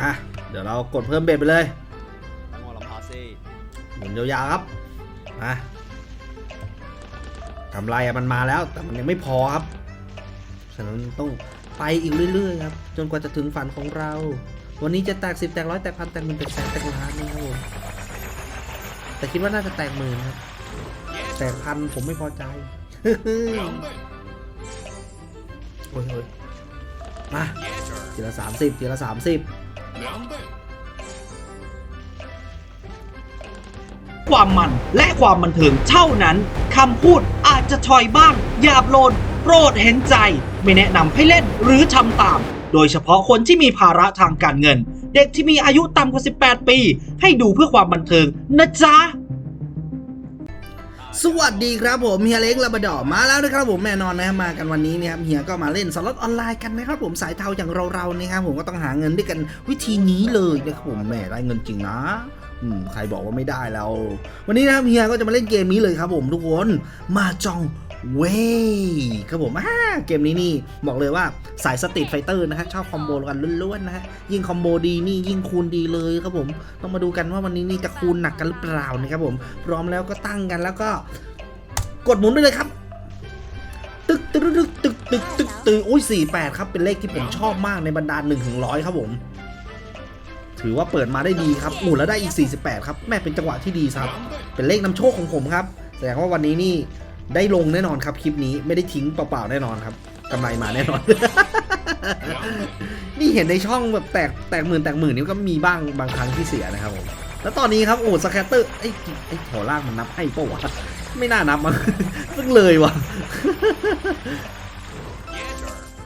อะเดี๋ยวเรากดเพิ่มเบ็ดไปเลยหมุนยาวๆครับมาทำไรอมันมาแล้ว แต่มันยังไม่พอครับฉะนั้นต้องไปอีกเรื่อยๆครับ จนกว่าจะถึงฝันของเรา วันนี้จะแตกสิบแตกร้อยแตกพันแตกหมื่นแตกแสนแตกล้านนะครับผมแต่คิดว่าน่าจะแตกหมื่นครับ แตกพันผมไม่พอใจโอ้ยมาทีละสามสิบทีละสามสิบ ความมันและความบันเทิงเท่านั้น คำพูดอาจจะชอยบ้างหยาบโลน โปรดเห็นใจ ไม่แนะนำให้เล่นหรือทำตาม โดยเฉพาะคนที่มีภาระทางการเงิน เด็กที่มีอายุต่ำกว่า 18 ปี ให้ดูเพื่อความบันเทิงนะจ๊ะ สวัสดีครับผมเฮียเล็กลาบดอมาแล้วนะครับผมแน่นอนนะครับมากันวันนี้นะครับเฮียก็มาเล่นสล็อตออนไลน์กันนะครับผมสายเทาอย่างเราๆนะครับผมก็ต้องหาเงินด้วยกันวิธีนี้เลยนะครับผมแหมได้เงินจริงนะอืมใครบอกว่าไม่ได้แล้ว วันนี้นะครับเฮียก็จะมาเล่นเกมนี้เลยครับผมทุกคนมาจอง เว้ยครับผมอ่าเกมนี้นี่บอกเลยว่าสายสตรีทไฟเตอร์นะฮะชอบคอมโบกันล้วนๆนะฮะยิ่งคอมโบดีนี่ยิ่งคูณดีเลยครับผมต้องมาดูกันว่าวันนี้นี่จะคูณหนักกันหรือเปล่านะครับผมพร้อมแล้วก็ตั้งกันแล้วก็ กดหมุนไปเลยครับ ตึกตึกตึกตึกตึกตึกตึกอุ้ยสี่แปดครับเป็นเลขที่ผมชอบมากในบรรดาหนึ่งถึงร้อยครับผม ถือว่าเปิดมาได้ดีครับอู้แล้วได้อีก 48 ครับแม่เป็นจังหวะที่ดีครับ เป็นเลขนำโชคของผมครับแสดงว่าวันนี้นี่ ได้ลงแน่นอนครับคลิปนี้ไม่ได้ทิ้งเปล่าๆแน่นอนครับกำไรมาแน่นอน นี่เห็นในช่องแบบแตกแตกหมื่นแตกหมื่นนี่ก็มีบ้างบางครั้งที่เสียนะครับผมแล้วตอนนี้ครับโอ้สแคตเตอร์ไอ้ไอ้แถวล่างมันนับให้ปะวะไม่น่านับมั้งเพิ่งเลยวะ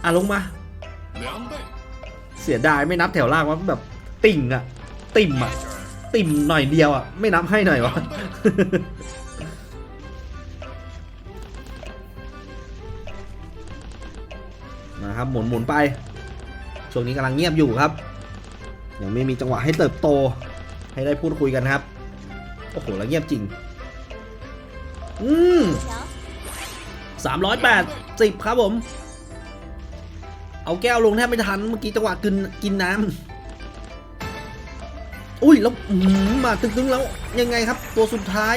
อะลงมาเสียดายไม่นับแถวล่างว่าแบบติ่งอะติ่มอะติ่มหน่อยเดียวอะไม่นับให้หน่อยวะ นะครับหมุนหมุนไป ช่วงนี้กำลังเงียบอยู่ครับ ยังไม่มีจังหวะให้เติบโต ให้ได้พูดคุยกันครับ โอ้โหแล้วเงียบจริง อืมสามร้อยแปดสิบครับผม เอาแก้วลงแทบไม่ทัน เมื่อกี้จังหวะกินกินน้ำอุ้ยแล้วหมาตึงๆแล้วยังไงครับ ตัวสุดท้าย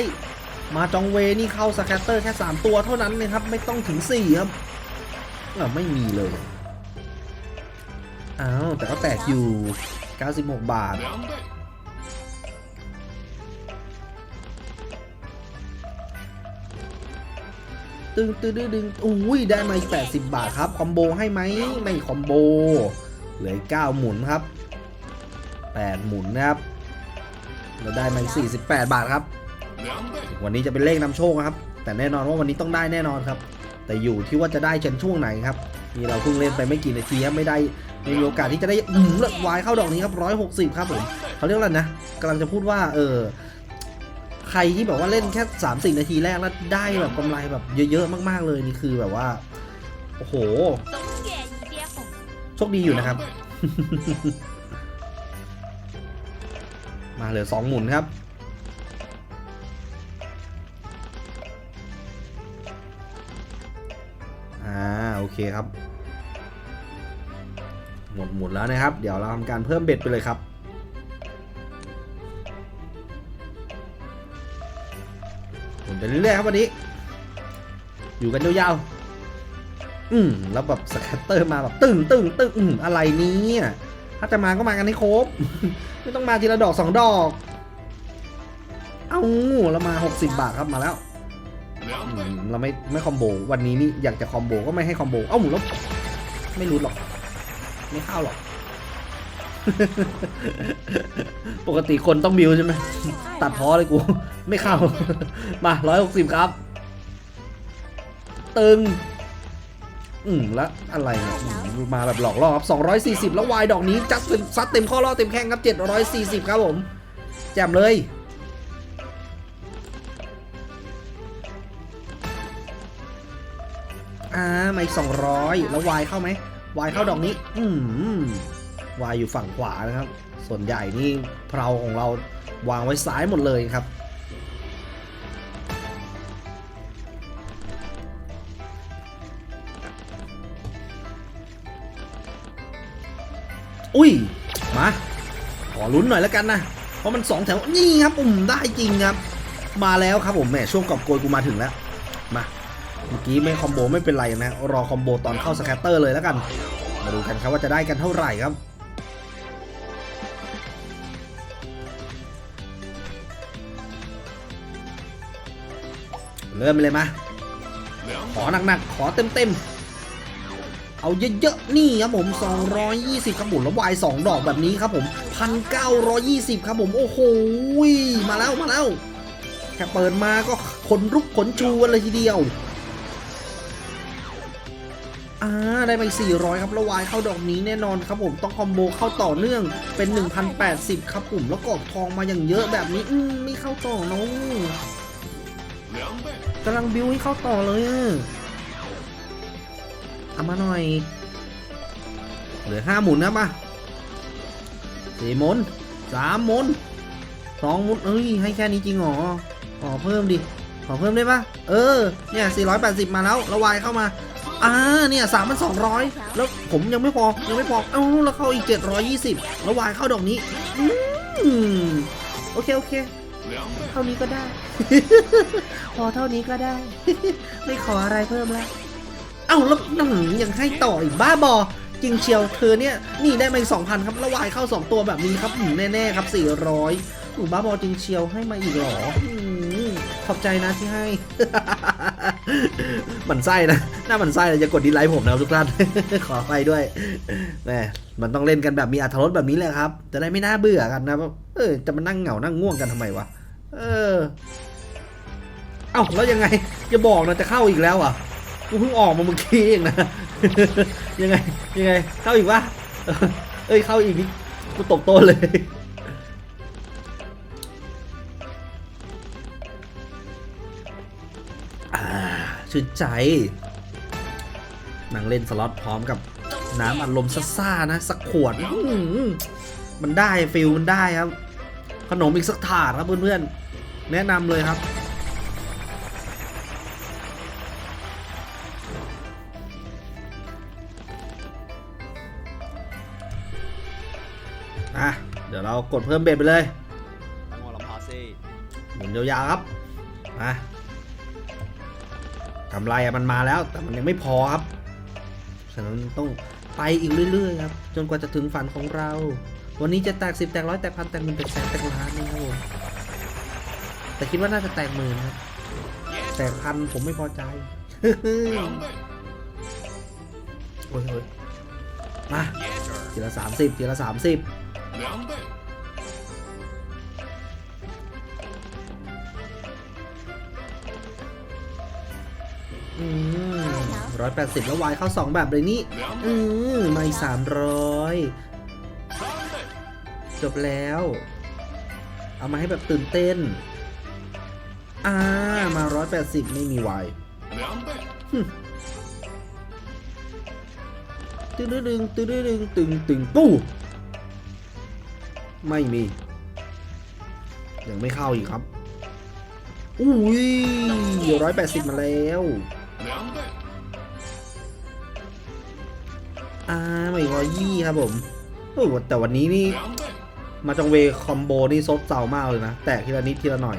มาจองเวนี่เข้าสแคตเตอร์แค่ 3 ตัวเท่านั้นนะครับ ไม่ต้องถึง 4 ครับ อ่าไม่มีเลยอ้าวแต่ก็แตกอยู่ 96 บาท ตึงตึงตึงตึงอุ้ยได้มาอีก80 บาทครับ คอมโบให้ไหมไม่คอมโบ เหลือเก้าหมุนครับ 8 หมุนนะครับ เราได้มาอีก48 บาทครับ วันนี้จะเป็นเลขนำโชคนะครับ แต่แน่นอนว่าวันนี้ต้องได้แน่นอนครับ แต่อยู่ที่ว่าจะได้ชั้นช่วงไหนครับนี่เราเพิ่งเล่นไปไม่กี่นาทีครับไม่ได้ไม่มีโอกาสที่จะได้อืมเลือวายเข้าดอกนี้ครับร้อยหกสิบครับผมเขาเรียกอะไรนะกำลังจะพูดว่าเออใครที่แบบว่าเล่นแค่สามสี่นาทีแรกแล้วได้แบบกำไรแบบเยอะๆมากๆเลยนี่คือแบบว่าโอ้โหโชคดีอยู่นะครับ มาเหลือสองหมุนครับ โอเคครับ หมดหมุนแล้วนะครับ เดี๋ยวเราทำการเพิ่มเบ็ดไปเลยครับ หมุนไปเรื่อยๆครับวันนี้ อยู่กันยาวๆ อืมแล้วแบบสแคตเตอร์มาแบบตึงตึงตึงอืมอะไรนี้ถ้าจะมาก็มากันให้ครบ ไม่ต้องมาทีละดอกสองดอก เอาเรามา 60 บาทครับมาแล้ว เราไม่ไม่คอมโบวันนี้นี่อยากจะคอมโบก็ไม่ให้คอมโบเอ้าหมุนล้วไม่รู้หรอก ไม่เข้าหรอก ปกติคนต้องบิวใช่ไหมตัดพอเลยกู ไม่เข้า มาร้อยหกสิบครับ ตึง อืมแล้วอะไรเนี่ยมาแบบหลอกล่อครับ240แล้ววายดอกนี้จัดเต็มซัดเต็มข้อล่อเต็มแข้งครับ740ครับผม แจ่มเลย อ่ามาอีก200แล้ววายเข้าไหมวายเข้าดอกนี้ อืมวายอยู่ฝั่งขวานะครับ ส่วนใหญ่นี่เพลาของเราวางไว้ซ้ายหมดเลยครับ อุ้ย มา ขอลุ้นหน่อยแล้วกันนะ เพราะมันสองแถว นี่ครับผมได้จริงครับ มาแล้วครับผมแหมช่วงกอบโกยกูมาถึงแล้ว มา เมื่อกี้ไม่คอมโบไม่เป็นไรนะ รอคอมโบตอนเข้าสแคตเตอร์เลยแล้วกัน มาดูกันครับว่าจะได้กันเท่าไหร่ครับเริ่มเลยมา ขอหนักๆ ขอเต็มๆ เอาเยอะๆ นี่ครับผม 220 ครับผมแล้ววาย2ดอกแบบนี้ครับผม 1,920 ครับผม โอ้โห มาแล้ว มาแล้ว แค่เปิดมาก็ขนรุกขนชูกันเลยทีเดียว อ่าได้ไป 400 ครับ แล้ววายเข้าดอกนี้แน่นอนครับผมต้องคอมโบเข้าต่อเนื่องเป็น 1,080 ครับผมแล้วกรอบทองมาอย่างเยอะแบบนี้ อืมไม่เข้าต่อเนาะกำลังบิวให้เข้าต่อเลยอะเอามาหน่อย เหลือห้าหมุนนะมาสี่หมุนสามหมุนสองหมุนเอ้ยให้แค่นี้จริงเหรอขอเพิ่มดิ ขอเพิ่มได้ปะเออ เนี่ย 480 มาแล้วล้ววายเข้ามา อ่าเนี่ยสามพันสองร้อยแล้วผมยังไม่พอยังไม่พอเอ้าแล้วเข้าอีก720แล้ววายเข้าดอกนี้อืมโอเคโอเค เท่านี้ก็ได้ พอเท่านี้ก็ได้ ไม่ขออะไรเพิ่มแล้วเอ้าแล้วนังยังให้ต่ออีกบ้าบอจริงเชียวเธอเนี่ยนี่ได้มาอีกสองพันครับแล้ววายเข้า2ตัวแบบนี้ครับหืมแน่ๆครับ400อูบ้าบอจริงเชียวให้มาอีกหรอ ขอบใจนะที่ให้หมันไส้นะหน้าหมันไส้เลยจะกดดีไลค์ผมนะครับทุกท่าน ขอไปด้วยแหมมันต้องเล่นกันแบบมีอรรถรสแบบนี้แหละครับ จะได้ไม่น่าเบื่อกันนะว่าเออจะมานั่งเหงานั่งง่วงกันทำไมวะเออ เอ้าแล้วยังไงอย่าบอกนะจะเข้าอีกแล้วอะกูเพิ่งออกมาเมื่อกี้เองนะยังไงยังไงเข้าอีกวะเอ้ยเข้าอีกนี่กูตกโต้นเลย ชื่นใจนั่งเล่นสล็อตพร้อมกับน้ำอารมณ์ซ่าๆนะ สักขวด มันได้ฟิลมันได้ครับ ขนมอีกสักถาดครับเพื่อนๆ แนะนำเลยครับอะเดี๋ยวเรากดเพิ่มเบ็ดไปเลยหมุนยาวๆครับ มา กำไรมันมาแล้ว แต่มันยังไม่พอครับฉะนั้นต้องไปอีกเรื่อยๆครับ จนกว่าจะถึงฝันของเรา วันนี้จะแตกสิบแตกร้อยแตกพันแตกหมื่นแตกแสนแตกล้านนะครับผมแต่คิดว่าน่าจะแตกหมื่นครับ แตกพันผมไม่พอใจโอ้ยโอ้ยมาทีละสามสิบทีละสามสิบ ร้อยแปดสิบแล้ววายเข้าสองแบบเลยนี่ อืมไม่สามร้อยจบแล้ว เอามาให้แบบตื่นเต้น อ่า มาร้อยแปดสิบไม่มีวายตึงดึงตึงดึงตึงตึงปู้ไม่มี ยังไม่เข้าอีกครับ อุ้ยร้อยแปดสิบมาแล้ว อ่าไม่ร้อยยี่ครับผมโอ้แต่วันนี้นี่มาจองเวคอมโบนี่ซบเซามากเลยนะ แตกทีละนิดทีละหน่อย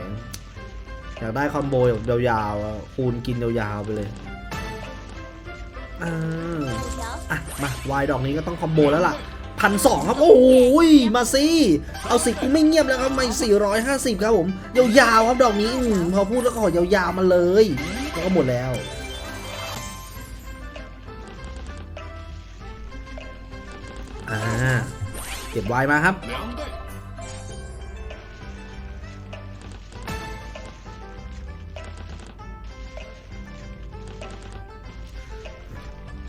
อยากได้คอมโบแบบยาวๆอะคูณกินยาวๆไปเลยอ่าอะ มาวายดอกนี้ก็ต้องคอมโบแล้วล่ะพันสองครับ โอ้ยมาสิเอาสิกูไม่เงียบแล้วครับไม่สี่ร้อยห้าสิบครับผม ยาวๆครับดอกนี้อมพอพูดแล้วก็ขอยาวๆมาเลย แล้วก็หมดแล้วาเก็บไวน์มาครับ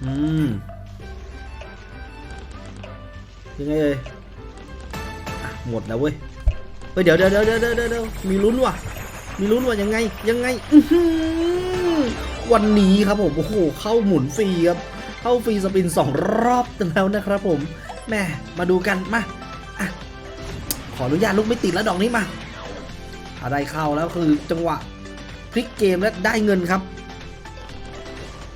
อืมยังไงเอ่ยหมดแล้วเว้ยเฮ้ยเดี๋ยวเดี๋ยวเดี๋ยวเดี๋ยวเดี๋ยวมีลุ้นว่ะ มีลุ้นว่ะยังไง ยังไงอือวันนี้ครับผม โอ้โห เข้าหมุนฟรีครับ เข้าฟรีสปินสองรอบแล้วนะครับผม แม่มาดูกันมาอะขออนุญาตลูกไม่ติดแล้วดอกนี้มาถ้าได้เข้าแล้วคือจังหวะพลิกเกมและได้เงินครับ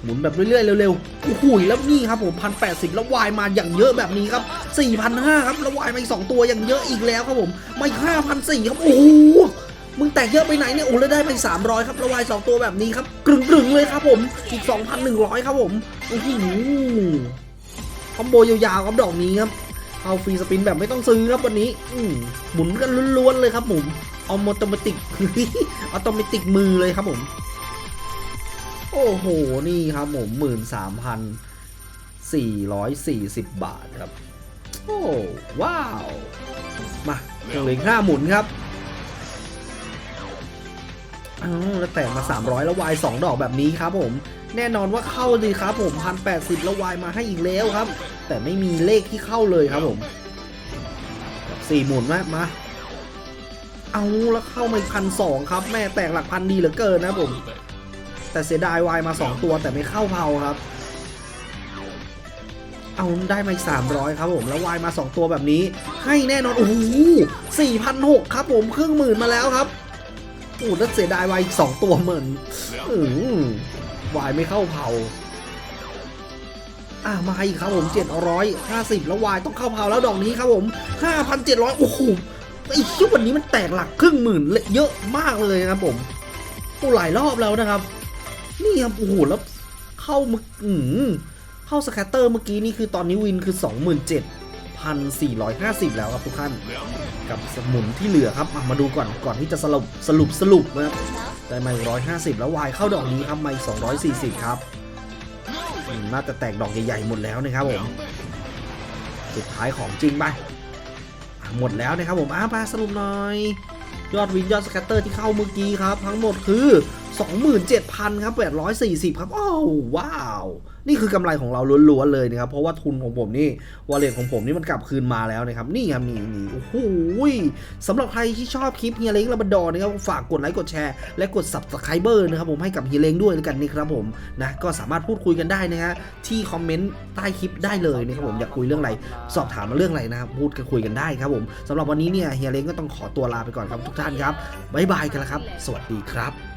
หมุนแบบเรื่อยๆเร็วๆโอ้โหแล้วนี่ครับผมพันแปดสิบแล้ววายมาอย่างเยอะแบบนี้ครับสี่พันห้าครับแล้ววายมาอีกสองตัวอย่างเยอะอีกแล้วครับผมมาห้าพันสี่ครับโอ้โหมึงแตกเยอะไปไหนเนี่ยโอ้แล้วได้ไปสามร้อยครับแล้ววายสองตัวแบบนี้ครับกรึ่งๆเลยครับผมอีกสองพันหนึ่งร้อยครับผมโอ้โห คอมโบยาวๆครับดอกนี้ครับเอาฟรีสปินแบบไม่ต้องซื้อครับวันนี้ อืหมุนกันล้วนๆเลยครับผมเอามอตโมติกออโตเมติกมือเลยครับผม โอ้โห นี่ครับผมหมื่นสามพันสี่ร้อยสี่สิบบาทครับ โอ้ว้าว มาเหลือห้าหมุนครับอ้าวแล้วแตกมา 300 แล้ววาย2ดอกแบบนี้ครับผม แน่นอนว่าเข้าดีครับผมพันแปดสิบแล้ววายมาให้อีกแล้วครับ แต่ไม่มีเลขที่เข้าเลยครับผมสี่หมุนมามา เอาแล้วเข้ามาพันสองครับ แม่แตกหลักพันดีเหลือเกินนะผม แต่เสียดายวายมา2ตัวแต่ไม่เข้าเผาครับ เอาได้มาอีก300ครับผม แล้ววายมา2ตัวแบบนี้ ให้แน่นอน โอ้โห4,600ครับผมครึ่งหมื่นมาแล้วครับโอ้แล้วเสียดายวายอีก2ตัวเหมือนอือ วายไม่เข้าเผาอะมาอีกครับผม750 แล้ววายต้องเข้าเผาแล้วดอกนี้ครับผม 5,700 โอ้โหไอ้คิววันนี้มันแตกหลักครึ่งหมื่นเลยเยอะมากเลยนะครับผมโอ้หลายรอบแล้วนะครับ นี่ครับโอ้โหแล้วเข้ามาอืมเข้าสแคตเตอร์เมื่อกี้นี่คือตอนนี้วินคือ 27,450 แล้วครับทุกท่าน กับสมุนที่เหลือครับ มาดูก่อนก่อนที่จะสรุปสรุปสรุปนะครับ ได้มา150 แล้ววายเข้าดอกนี้ครับมาอีก240 ครับน่าจะแตกดอกใหญ่ๆหมดแล้วนะครับผมสุดท้ายของจริงไปหมดแล้วนะครับผมอ้ามาสรุปหน่อย ยอดวินยอดสแคตเตอร์ที่เข้าเมื่อกี้ครับ ทั้งหมดคือ 27,000 ครับ 840 ครับ โอ้ว้าว นี่คือกำไรของเราล้วนๆเลยนะครับ เพราะว่าทุนของผมนี่วอลเล็ตของผมนี่มันกลับคืนมาแล้วนะครับ นี่ครับนี่นี่โอ้โหสำหรับใครที่ชอบคลิปเฮียเล้งระบดอนะครับฝากกดไลค์กดแชร์และกด subscriber นะครับผมให้กับเฮียเล้งด้วยแล้วกันนะครับผมนะก็สามารถพูดคุยกันได้นะฮะที่คอมเมนต์ใต้คลิปได้เลยนะครับผมอยากคุยเรื่องอะไรสอบถามมาเรื่องอะไรนะครับพูดกันคุยกันได้ครับผมสำหรับวันนี้เนี่ยเฮียเล้งก็ต้องขอตัวลาไปก่อนครับทุกท่านครับบ๊ายบายกันแล้วครับ สวัสดีครับ